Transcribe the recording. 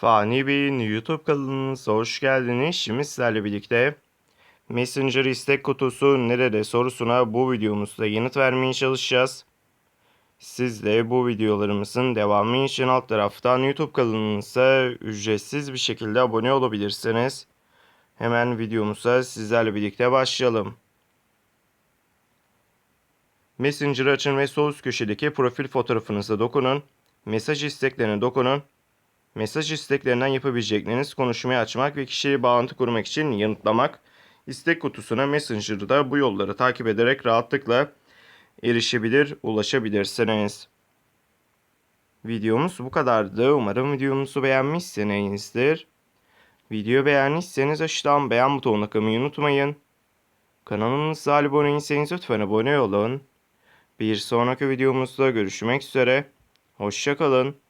Fani Bey'in YouTube kanalınıza hoş geldiniz. Şimdi sizlerle birlikte Messenger istek kutusu nerede sorusuna bu videomuzda yanıt vermeye çalışacağız. Siz de bu videolarımızın devamı için alt taraftan YouTube kanalımıza ücretsiz bir şekilde abone olabilirsiniz. Hemen videomuza sizlerle birlikte başlayalım. Messenger'ı açın ve sol üst köşedeki profil fotoğrafınıza dokunun. Mesaj isteklerine dokunun. Mesaj isteklerinden yapabilecekleriniz konuşmayı açmak ve kişiye bağlantı kurmak için yanıtlamak. İstek kutusuna Messenger'da bu yolları takip ederek rahatlıkla erişebilir, ulaşabilirsiniz. Videomuz bu kadardı. Umarım videomuzu beğenmişsinizdir. Video beğendiyseniz aşağıdan beğen butonuna kılmayı unutmayın. Kanalımıza abone değilseniz lütfen abone olun. Bir sonraki videomuzda görüşmek üzere. Hoşçakalın.